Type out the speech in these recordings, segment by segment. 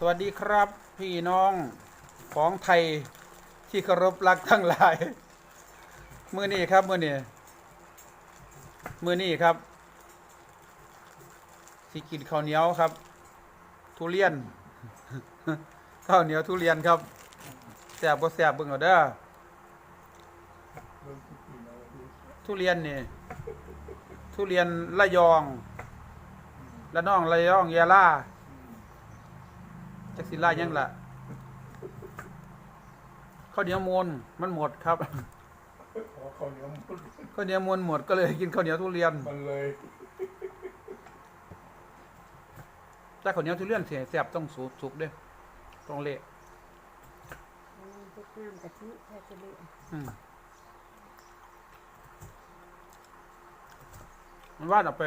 สวัสดีครับพี่น้องของไทยที่เคารพรักทั้งหลาย มือนี้ครับ มือนี้มือนี้ครับสิกินข้าวเหนียวครับ ทุเรียนข้าวเหนียวทุเรียนครับแซ่บบ่แซ่บเบิ่งเอาเด้อทุเรียนนี่ทุเรียนระยองละน้องระยองยาลา จักสิลายังละข้าวเหนียวมูลมันหมดครับขอข้าวเหนียวมุดข้าวเหนียวมูลหมดก็เลยกินข้าวเหนียวทุเรียนมันเลยแต่ข้าวเหนียวทุเรียนเสียแซ่บต้องสุกสุกเด้ต้องเละพวกน้ำกะทิแค่จะเละอืมมันว่าดออกไป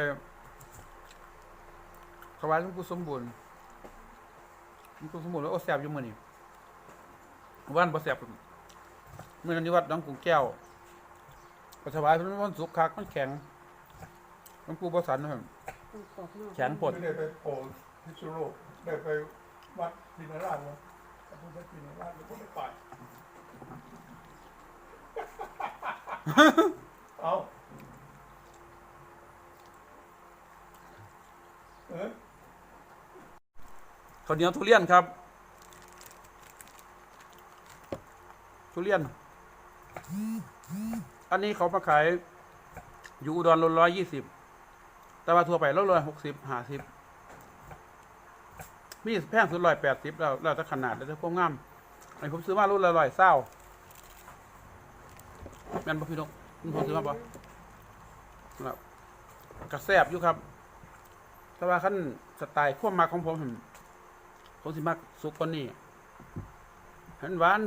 ถวายหลวงปู่สมบูรณ์ หลวงปู่สมบูรณ์ว่าโอ้แซ่บอยู่มื้อนี้ว่านบ่แซ่บมื้อนั้นที่วัดหนองกุ้งแก้วไปถวายเพิ่นวันศุกร์คักมันแข็งหลวงปู่บ่สันนะครับต้องกรอบนอกแข็งปดไม่ได้ไปโผล่พิษณุโลกได้ไปวัดพินาราชวะพระพุทธพินาราชแล้วก็ไม่ไปเอาเออ ข้าวเหนียวทุเรียนครับ ทุเรียน อันนี้เขามาขายอยู่อุดรลร้อยยี่สิบแต่ว่าทั่วไปโลร้อยหกสิบห้าสิบมีแพงสุดร้อยแปดสิบแล้วแล้วแต่ขนาดแล้วแต่ความงามไอ้ผมซื้อมารุ่นละร้อยเศร้าแม่นบ่พี่นกผมซื้อมาบ่ครับกระแซบอยู่ครับ แต่ว่าขั้นสไตล์ความมักของผม ผมผมสิมักสุกกว่านี้เห็นหวาน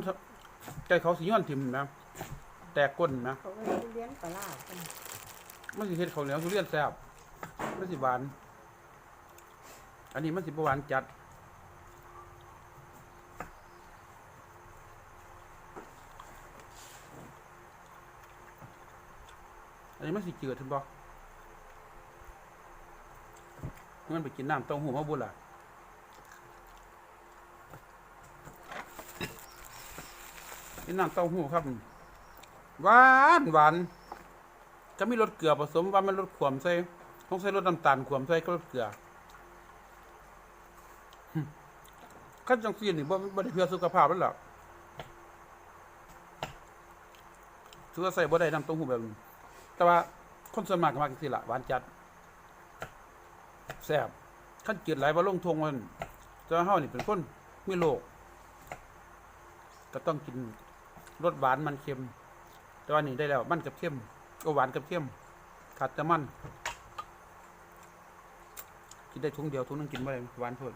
ใจเขาสิย้อนทิมนะแตกก้นนะเขาก็ทุเรียนปลาร้ากันมันสิเฮ็ดข้าวเหนียวทุเรียนแซ่บมันสิหวาน อันนี้มันสิบ่หวานจัดอันนี้มันสิจืดถึงบ่เงินไปกินน้ำเต้าหู้มาบุญล่ะ นน้ำเต้าหู้ครับหวานหวานจะมีรสเกลือผสมว่ามันรสขวมใส่ต้องใส่รสน้ำตาลขวมใส่ก็รสเกลือขั้นจังซีนี่บ่บ่ได้เพื่อสุขภาพแล้วล่ะถือว่าใส่บ่ได้น้ำเต้าหู้แบบนี้แต่ว่าคนส่วนมากก็มักจังซี่ละหวานจัดแซ่บขั้นจืดหลายบ่ลงทงมันแต่ว่าเฮานี่เป็นคนมีโรคก็ต้องกิน รสหวานมันเค็ม แต่ว่านี่ได้แล้วมันกับเค็มก็หวานกับเค็มขาดแต่มัน กินได้ถุงเดียวถุงนึงกินไม่ได้หวานเพด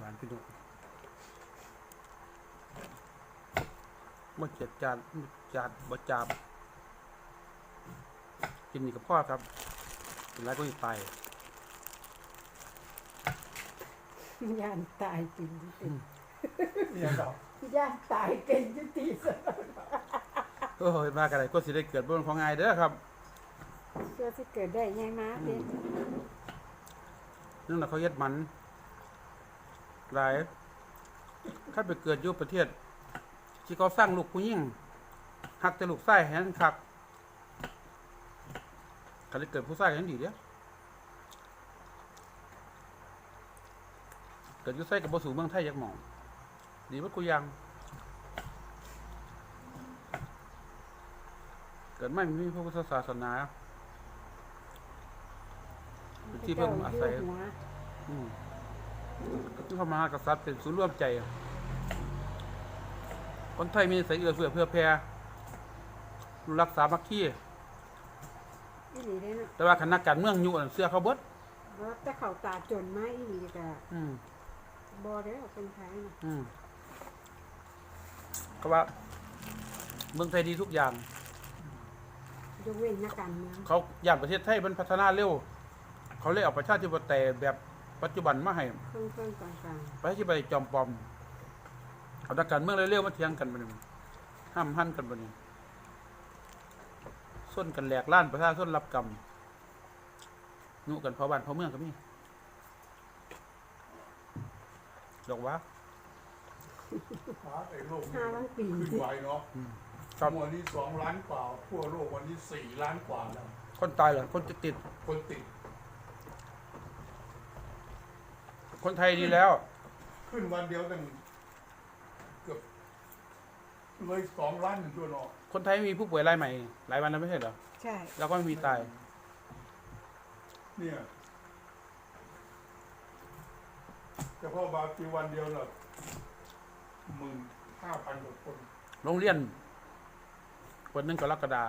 หวานพี่น้องบ่เจ็ดจานจานบ่จามกินนี่กับพ่อครับกินแล้วก็อีกไปย่านตายกินยุตินี่ยังต่อย่านตายเป็นยุติสนโอ้ยมากันไรก็สิได้เกิดบนของง่ายเด้อครับเชื่อสิเกิดได้ไงมาเด็กนั่นแหละเขาเฮ็ดมัน หลายถ้าไปเกิดอยู่ประเทศที่เขาสร้างลูกผู้หญิงหักแต่ลูกไส้แหนคักเขาได้เกิดผู้ไส้กันดีเด้อเกิดอยู่ไส้กับบ่สู่เมืองไทยยักหมอง ดีว่ากูยัง เกิดไม่มีพระพุทธศาสนาเป็นที่เพิ่งอาศัยหัวอืมที่ พระมหากษัตริย์เป็นศูนย์รวมใจ คนไทยมีใส่เอื้อเฟื้อเพื่อแผ่รักษามัคคีหลีได้เนาะแต่ว่าคณะการเมืองอยู่นั่นเสื้อเขาเบิดว่าแต่เขาตาจนมาอีหลีก็อืมบ่ได้อเป็นไผนะอืมเขาว่า เมืองไทยดีทุกอย่าง ยกเว้นนักการเมืองเขาอยากประเทศไทยมันพัฒนาเร็ว เขาเลยเอาประชาธิปไตยแบบ ปัจจุบันมาให้เครื่องเครื่องกลางประชาธิปไตยจอมปลอมเอาดักการเมืองเร็วๆมาเถียงกันบัดนี้ห้ามหั่นกันบัดนี้ส้นกันแหลกล้านประชาชนรับกรรมนุกันเพอบ้านเพอเมืองก็มีดอกว่าหาไอ้โลกๆห้าล้านปีขึ้นไวเนาะครับวันนี้สองล้านกว่าทั่วโลกวันนี้สี่ล้านกว่าแล้วคนตายเหรอคนจะติดคนติด คนไทยดีแล้ว ขึ้นวันเดียวตั้งเกือบเลยสองล้านหนึ่งตัวเนาะคนไทยมีผู้ป่วยรายใหม่ หลายวันแล้วไม่ใช่เหรอ ใช่ แล้วก็ไม่มีตาย เนี่ยเฉพาะบาร์กีวันเดียวน่ะหมื่นห้าพันกว่าคนโรงเรียนวันหนึงกรกฎา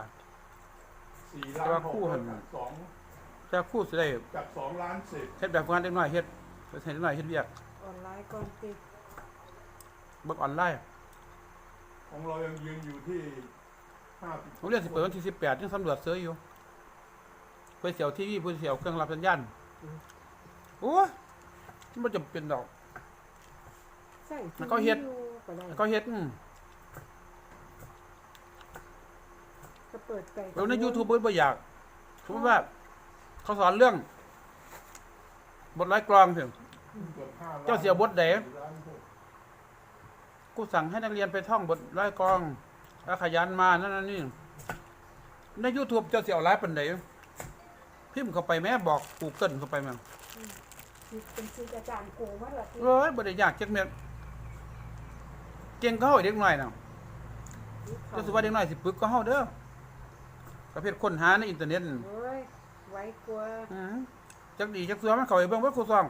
สี่ล้าแต่นว่าหกคู่หันจากสองจะพูดสิได้จากสองล้านสิบ เฮ็ดแบบงานเด็กน้อยเฮ็ด เฮ็ดให้เด็กน้อยเฮ็ดเวียกออนไลน์ก่อนติดเบิกออนไลน์ของเรายังยืนอยู่ที่ห้าสิบโรงเรียนสิเปิดวันที่18ยังสำรวจเสืออยู่เพื่อเสียวทีวีเพื่อเสียวเครื่องรับสัญญาณโอ้ยมันบ่จำเป็นดอกใช่แล้วก็เฮ็ดอยู่ก็ได้แล้วก็เฮ็ดอืมก็เปิดไก่แล้วใน YouTube เพิ่นบ่อยากสมมุติว่า เขาสอนเรื่อง บทร้อยกลองเถอะเกือบห้าล้านเจ้าเสียบทใดสี่ล้านหกกูสั่งให้นักเรียนไปท่องบทร้อยกลองแล้วขยันมานั่นนั่นนี่ ใน YouTube เจ้าสิเอาหลายปานใดพิมพ์เข้าไปแม่บอก Google เข้าไปแม่เป็นชื่ออาจารย์โกว่าล่ะที่เอ้ยบ่ได้ยากจักเม็ดเก่งก็เฮาเด็กน้อยน่ะเจ้าสิว่าเด็กน้อยสิปึกก็เฮาเด้อประเภทค้นหาในอินเทอร์เน็ตนั่นโอ้ยไว้กลัวอือ จักดีจักเสือมันเขาไปเบิ่งว่าครูซ่อง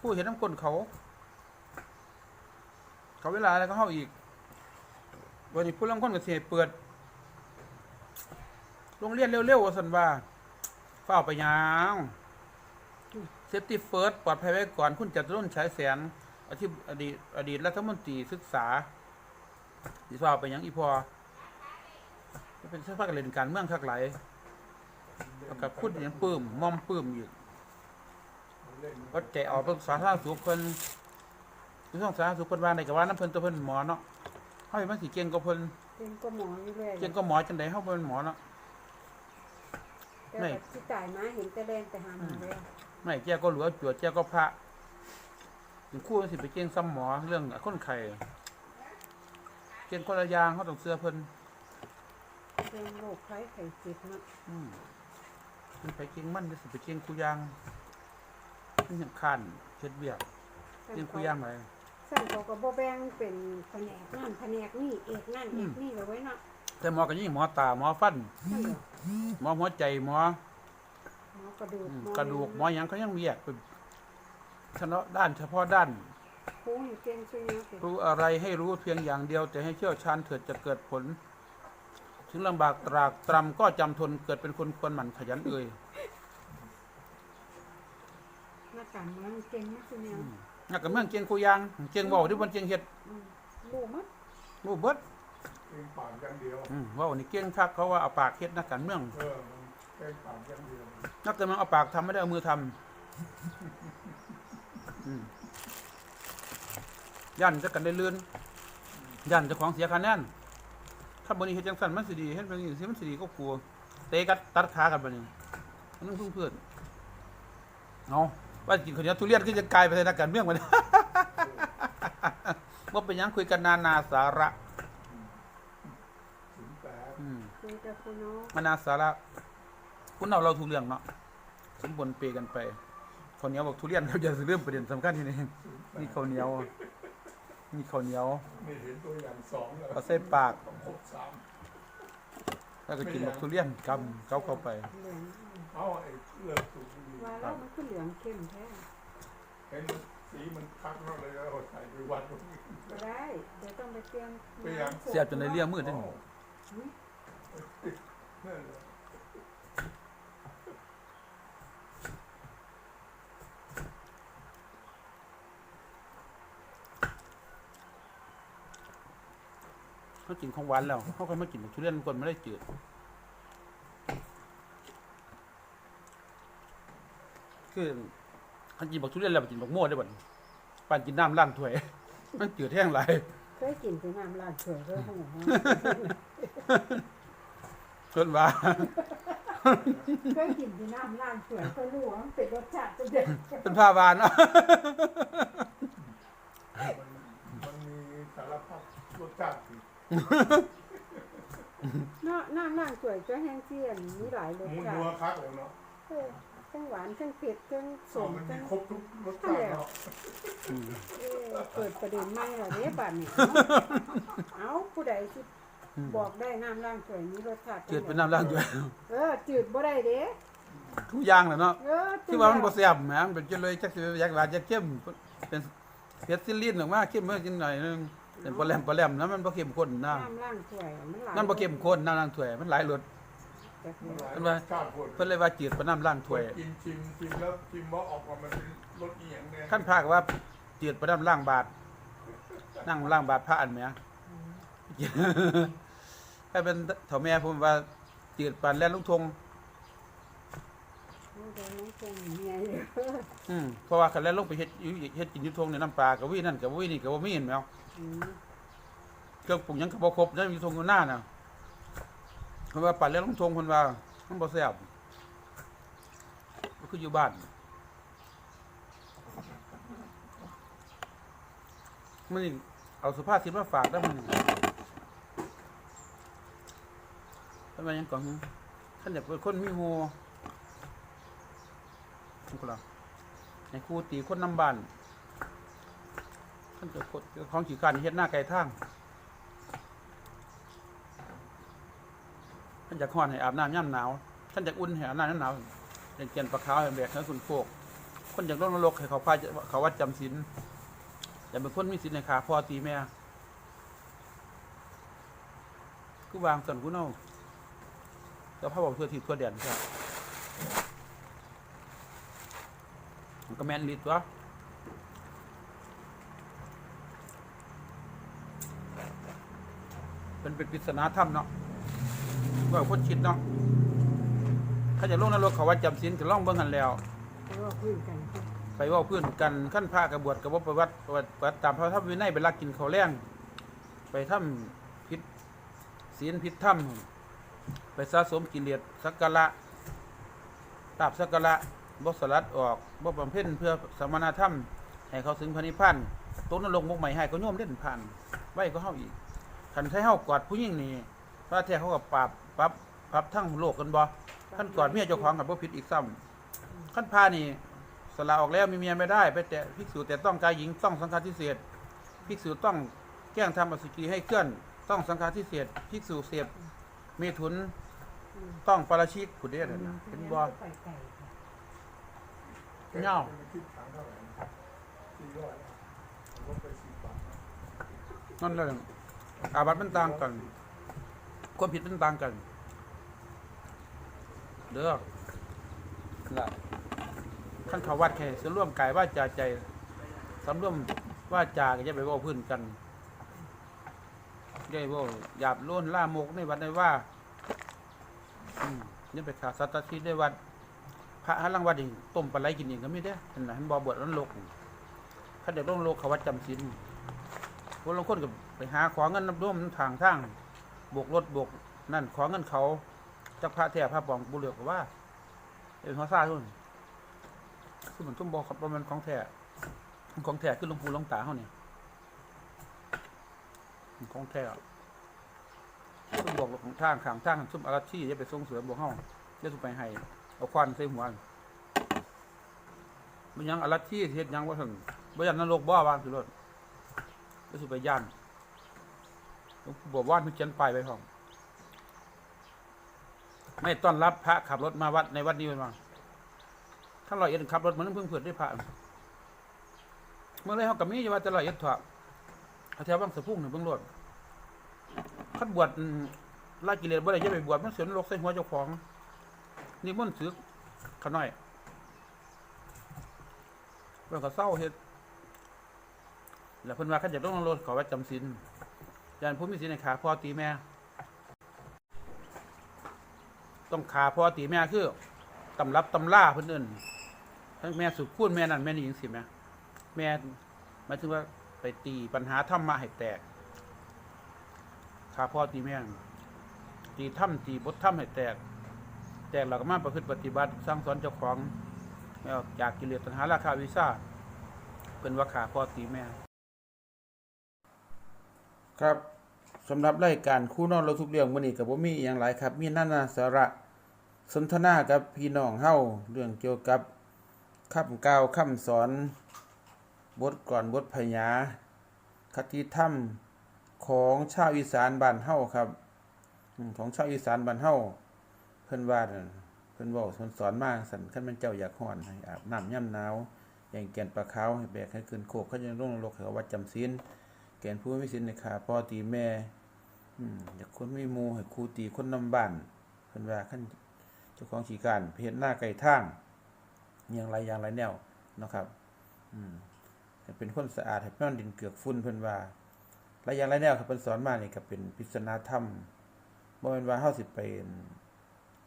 ครูเห็นน้ำก้นเขา เขาเวลาแล้วก็เฮาอีกวันนี้ผู้ลางคนก็สิให้เปิดโรงเรียนเร็วๆว่าซั่นว่าฟ้าไปยาวเซฟตี้เฟิร์สปลอดภัยไว้ก่อน คุณจตุรนต์ฉายแสงอธิบอดีตอดีตรัฐมนตรีศึกษาสิฟ้าวไปยังอีพอจะเป็นเสื้อผ้ากันเล่นการเมืองคักหลายแล้วก็พูดอย่างปื้มมอมปื้มอีก เล่นก็ใจออกเป็นสาธารณสุขเพิ่นคือสาธารณสุขเพิ่นว่าได้ก็ว่าน้ำเพิ่นตัวเพิ่นหมอเนาะเฮาเห็นมันสิเก่งกว่าเพิ่นเป็นก็หมออยู่เลยเก่งกว่าหมอจังได๋เฮาบ่เป็นหมอเนาะ แต่ไม่ว่าที่ตายมาเห็นแต่แรงแต่หาหมอแล้วไม่แก้ก็หลัวจวดแก้ก็พระถึงครู่มันสิไปเก่งซ้ำหมอเรื่องคนไข้เก่งคนละอย่างเฮาต้องเชื่อเพิ่นเรื่องโรคไข้ไข้เจ็บเนาะอืมมันไปเก่งมันจะสิไปเก่งคู่อย่างมั นสำคัญเฮ็ดเวียกเก่งคู่อย่างไหนสั่นเขาก็บ่แบ่งเป็นแผนกนั่นแผนกนี่เอกนั่นเอกนี่เอาไว้เนาะแต่หมอก็ยิ่งหมอตาหมอฟัน นั่นเหรอหมอหัวใจหมอหมอกระดูกอืมหมอกระดูกหมอหยังเขายังมีแยกเป็นเฉพาะด้านเฉพาะด้านครูนี่เก่งช่วยเนาะเป็นรู้อะไรให้รู้เพียงอย่างเดียว แต่ให้เชี่ยวชาญเถิดจะเกิดผล ถึงลำบากตรากตรำก็จำทนเกิดเป็นคนควรหมั่นขยันเอ่ยนั กการเมืองเก่งมากช่วยเนาะนักการเมืองเกียงคูยางเกียงเว่าที่บนเกียงเฮ็ดอืมรู้มั้ยรู้เบิดเองปากอย่างเดียวอืมเว่านี่เกียงคักเขาว่าเอาปากเฮ็ดนักการเมืองเออเองปากอย่างเดียวนักการเมืองเอาปากทำไม่ได้เอามือทำอืมยันจะกันได้เลื่อนยันเจะของเสียคะแนนถ้าบนี้เฮ็ดจังสั่นมันสิดีเฮ็ดเป็นอย่างนี้มันสิดีก็กลัวเตะกัดตัดขากันบัดนี้มันต้องพึ่งเพื่อนเอา ว่ากินคนเดียวทุเรียนก็จะกลายไปในนักการเมืองมันว่าเป็นหยังคุยกันนานาสาระถึงแต่อืมคุยกับคุณเนาะมานาสาระคุณเอาเราทุเรื่องเนาะสมบนเปกันไปข้าวเหนียวบอกทุเรียนเราจะเรื่องประเด็นสำคัญที่นี่นี่ข้าวเหนียวนี่ข้าวเหนียวไม่เห็นตัวอย่างสองแล้วเอาใส่ปากต้องครบสามแล้วก็กินบอกทุเรียนกำเขาเข้าไป เอาไอ้เลิกสูบว่าแล้วมันคือเหลืองเข้มแท้เห็นสีมันพักแล้วเลยแล้วเอาใส่ไปวัดนก็ได้ เดี๋ยวต้องไปเตรียมน้ำเสียจนในเลี่ยมมืดได้หมอนั่เขากินของหวานแล้วเขาเคยมากินทุเรียนก่อนไม่ได้จืด คือเขากินบักทุเรียนแล้วไปกินบักโม่ได้บ่นี่ปั่นกินน้ำล้างถ้วย มันจืดแห้งไหลายเคยกินแต่น้ำลาดเฉยเพื่อหูจนว่า เคยกินแต่น้ำลาดเฉยเพื่อรู้ว่ามันเป็นรสชาติจะเด็ดเป็นผ้าวานเนาะมันมันมีสารพัดรสชาติที่เนาะน้ำลาดเฉยก็แห้งเจียนมีหลายรสหมูชานัวติคักเลยเนาะ เออ ทั้งหวานทั้งเผ็ดทั้งสมมันมีทั้งครบทุกรสชาติเนาะอืมเออเปิดประเด็นใหม่แล้วเด้บัดนี้เอ้าผู้ใดสิบอกได้น้ำล้างถ้วยมีรสชาติจืดเป็นน้ำล้างถ้วยเออจืดบ่ได้เด้ทุกอย่างแหละเนาะเออที่ว่ามันบ่แซ่บแหมมันเป็นจังเลยจักสิอยากหวานอยากเข้มเป็นเผ็ดซิลินออกมาเข้มเมื่อกินหน่อยนึงเป็นปลาแหลมปลาแหลมนะมันบ่เข้มข้นนะน้ำล้างถ้วยมันหลาย มันบ่เข้มข้นน้ำล้างถ้วยมันหลายรส แบบมันนี้หลายรสชาติคนเพิ่นเลยว่าจืดเป็นน้ำล้างถ้วย กินชิมชิมแล้วชิมว่าออกมามันเป็นรสอีหยังเนี่ยขั้นภาคว่าจืดเป็นน้ำล้างบาท นั่งล้างบาทพระอันแหมถ้าเป็นเฒ่าแม่ผมว่าจืดปานแล่นลุงทงมันจะน้องคงเมียอยู่อืมเพราะว่าคันแล่นลงไปเฮ็ดอยู่เฮ็ดกินอยู่ทงในน้ำปลาก็วินั่นก็วินี่ก็บ่มีเห็นแมวอืมเครื่องปรุงหยังก็บ่ครบนั่นอยู่ทงอยู่หน้าน่ะ เพราะว่าปานแล่นลุงทงเพิ่นว่ามันบ่แซ่บก็คืออยู่บ้านมื้อนี้เอาสุภาพสิมาฝากได้มื้อนี้ทำไมยังก่อนหึท่านอยากเป็นคนมีฮูนี่ก็ล่ะในครูตีคนนำบ้านท่านจะกดของขี่การเฮ็ดหน้าไก่ทาง ท่านจะคอนให้อาบน้ำย่ำหนาวท่านจะอุ่นให้อาบน้ำย่ำหนาวเรียนเกียนปลาขาวให้แบกให้สุนโฟกคนอยากลงนรกให้เขาพาเขาวัดจำศีลอย่าเป็นคนมีศีลในขาพ่อตีแม่กูวางสันกูเน่าแล้วพระบอกเพื่อทิศเพื่อแดนครับมันก็แม่นลิดวะเป็นเป็นปริศนาธรรมเนาะ ว่าคนคิดเนาะถ้าจะลงนรกเขาว่าจำศีลก็ล่องเบิ่งกันแล้วเพราะว่าคุยกันไปเว่าเพื่อนกันขั้นพระกระบวชกับว่าประวัติประวัติประวัติตามพระธรรมวินัยไปลักกินเขาวแรงไปทำพิษศีลพิษธรรมไปสะสมกิเลสสักการะตาบสักการะบสลัดออกบ่บำเพ็ญเพื่อสมณธรรม ให้เขาถึงพระนิพพานต้นนรกมกใหม่ให้ก็โยมเล่นผ่านไว้ก็เฮาอีกคันใช้เฮากอดผู้หญิงนี่พระแท้เขาก็ปราบ ปรับปรับทั้งโลกกันบ่ขั้นกอดเมียเจ้าของกับบ่ผิดอีกซ้ำขั้นพานี่สละออกแล้วมีเมียไม่ได้ไปแต่ภิกษุแต่ต้องกายหญิงต้องสังฆาทิเศษภิกษุต้องแกล้งทำอสุจิให้เคลื่อน ต้องสังฆาทิเศษภิกษุเสพเมถุนอืมต้องปาราชิกขุดเด้อนะเป็นบ่ไปไกลค่ะเหงามันคิดถังเท่าไหร่นะสี่ร้อยลดไปสิบบาทนั่นเลยอาบัติมันต่างกัน ความผิดมันต่างกันเด้อละขั้นเขาวัดแค่สร่วมกายว่าจาใจสำร่วมว่าจาก็จะไปว่าพื้นกันได้ว่าหยาบล้นล่ามกในวัดในว่าอืมนี่ไปขาสัตว์ที่ได้วัด พระหัลังวัดเองต้มปลาไหลกินเองก็ไม่ได้เห็นไหมเห็นบ่อบวชนั้นโลกถ้าเด็กลงโลกเขาวัดจำศีลคนลาคนก็ไปหาขอเงินน้ำร่วมทางทาง โบกรถโบกนั่นของเงินเขาจักพระแท้พระปลอมบุเรือกว่าเป็นหัวซาทุนคือเหมันทุ่มบอกครับว่ามันของแท้ของแท้คือหลงปูลงตาเขาเนี่ยของแท้ทุ่มบอกของทางขางทางทุ่มอาราชีจะไปส่งเสริมบอกเขาจะทุ่มไปให้เอาควันใส่หัวมันยังอารัตที่เฮ็ดยังว่าถึงบ่ยันนรกบ่ว่าสิรถก็สิไปย่าน หลวงปู่บอกว่ามันเขียนป้ายไว้พร้อมไม่ต้อนรับพระขับรถมาวัดในวัดนี้เป็นว่าถ้าลอยเอ็ดขับรถมันเพิ่งเผิดได้พระเมื่อไรเฮาก็มีอยู่ว่าแต่ลอยเอ็ดถอดแถวบางสะพุ่งนี่เบิ่งรถคัดบวชละกิเลสบ่ได้จะไปบวชมันเสียนรกใส่หัวเจ้าของนี่มันสึกขาน้อยเพิ่นก็เศร้าเฮ็ดแล้วเพิ่นว่าคันอยากลงรถขอว่าจำศีล ยานผู้มีศีลในขาพ่อตีแม่ ต้องขาพ่อตีแม่คือตำรับตำล่าเพิ่นอิ้นทั้งแม่สุดพูดแม่นั่นแม่นี่จังซี่แม่แม่หมายถึงว่าไปตีปัญหาธรรมะให้แตกขาพ่อตีแม่ตีถ้ำตีบทถ้ำให้แตก แตกเราก็มาประพฤติปฏิบัติสร้างสอนเจ้าของไม่ออกจากกิเลสตัณหาราคาวิชาเป็นว่าขาพ่อตีแม่ ครับ สำหรับรายการคู่นอนเราทุกเรื่องมื้อนี้ก็บ่มีอย่างหลายครับ มีนานาสาระสนทนากับพี่น้องเฮาเรื่องเกี่ยวกับคำกล่าวคำสอน บทก่อนบทพยาคติธรรมของชาวอีสานบ้านเฮาครับ ของชาวอีสานบ้านเฮาเพิ่นว่าเพิ่นเว้าเพิ่นสอนมากสั่นคันแม่นเจ้าอยากฮ้อนอาบน้ำยามหนาวอย่างแก่นปลาขาวให้แบกให้ขึ้นโคกเขาจะลงนรกเขาวัดจำศีล แกนผู้มีศีลในขาพ่อตีแม่อืมอยากคนไมีหมู่ให้ครูตีคนนำบ้านเพิ่นว่าคันเจ้าของขีการเพชรหน้าไก่ทางอย่างไรอย่างไรแนวนะครับ อืมให้เป็นคนสะอาดให้นอนดินเกือกฝุ่นเพิ่นว่าหลายอย่างหลายแนวครับเพิ่นสอนมานี่ก็เป็นปริศนาธรรมบ่แม่นว่าเฮาสิไป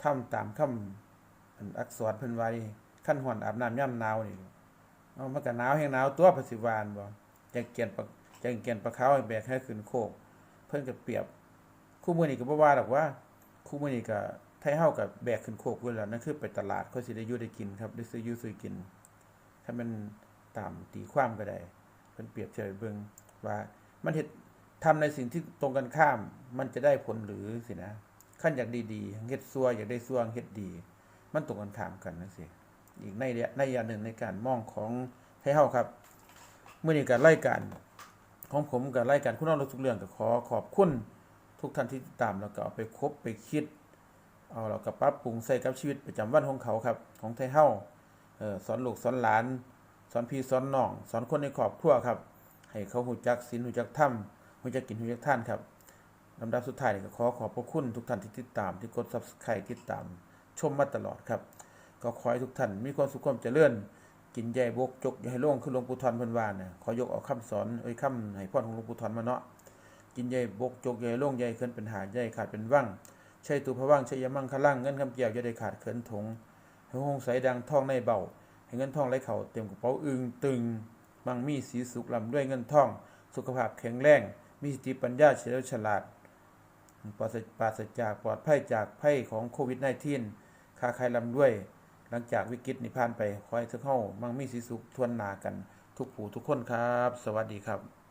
ทำตามคำอันอักษรเพิ่นว่านี่ขั้นฮ้อนอาบน้ำยามหนาวนี่เอามันก็หนาวแฮงหนาวตัวพระสิวานบ่จังเกียนปะ จังเกียนปลาขาให้แบกให้ขึ้นโคก เพิ่นก็เปรียบ คู่มือนี้ก็บ่ว่าดอกว่า คู่มือนี้ก็ไทเฮาก็แบกขึ้นโคกเพุ่นแล้วนั่นคือไปตลาดเขาสิได้อยู่ได้กินครับได้ซื้ออยู่ซื้อกิน ถ้ามันตามตีความก็ได้เพิ่นเปรียบเทียบให้เบิ่งว่ามันเฮ็ดทำในสิ่งที่ตรงกันข้าม มันจะได้ผลหรือสินะขั้นอยากดีๆเฮ็ดซัวอยากได้ซัวเฮ็ดดี มันตรงกันข้ามกันนั่นสิอีกในระยะในยะหนึ่งในการมองของไทเฮาครับเมื่อนี้การรายการ ของผมกับรายการคุณน้องรู้ทุกเรื่องก็ขอขอบคุณทุกท่านที่ติดตามแล้วก็เอาไปคบไปคิด เอาแล้วก็ปรับปรุงใส่กับชีวิตประจำวันของเขาครับ ของไทเฮาเออสอนลูกสอนหลาน สอนพี่สอนน้อง สอนคนในครอบครัวครับ ให้เขาหูจักศีลหูจักธรรมหูจักกินหูจักท่านครับลำดับสุดท้ายก็ขอขอบพระคุณทุกท่านที่ติดตามที่กด subscribe ติดตามชมมาตลอดครับ ก็ขอให้ทุกท่านมีความสุขความเจริญ กินใหญ่บกจกอย่าให้ล่วงคือหลวงปู่ทอนเพิ่นว่าน่ะขอยกเอาคำสอนเอ้ยคำให้พรของหลวงปู่ทอนมาเนาะกินใหญ่บกจกอย่าให้ล่วงใหญ่เคินเป็นหาใหญ่ขาดเป็นว่างใช่ตูพว่างใช่ยามั่งคะล่างเงินคำเกี่ยวอย่าได้ขาดเคินถงให้หงใสดังทองในเบาให้เงินทองไหลเข่าเต็มกระเป๋าอึงตึงมั่งมีสีสุขลำด้วยเงินทอง สุขภาพแข็งแรง มีสติปัญญาเฉลียวฉลาดปราศปราศจากปลอดภัยจากภัยของโควิด -19 ค้าขายลำด้วย หลังจากวิกฤตนี้ผ่านไปขอให้ทุกเข้ามั่งมีสีสุขทวนนากัน ทุกผู้ทุกคนครับ สวัสดีครับ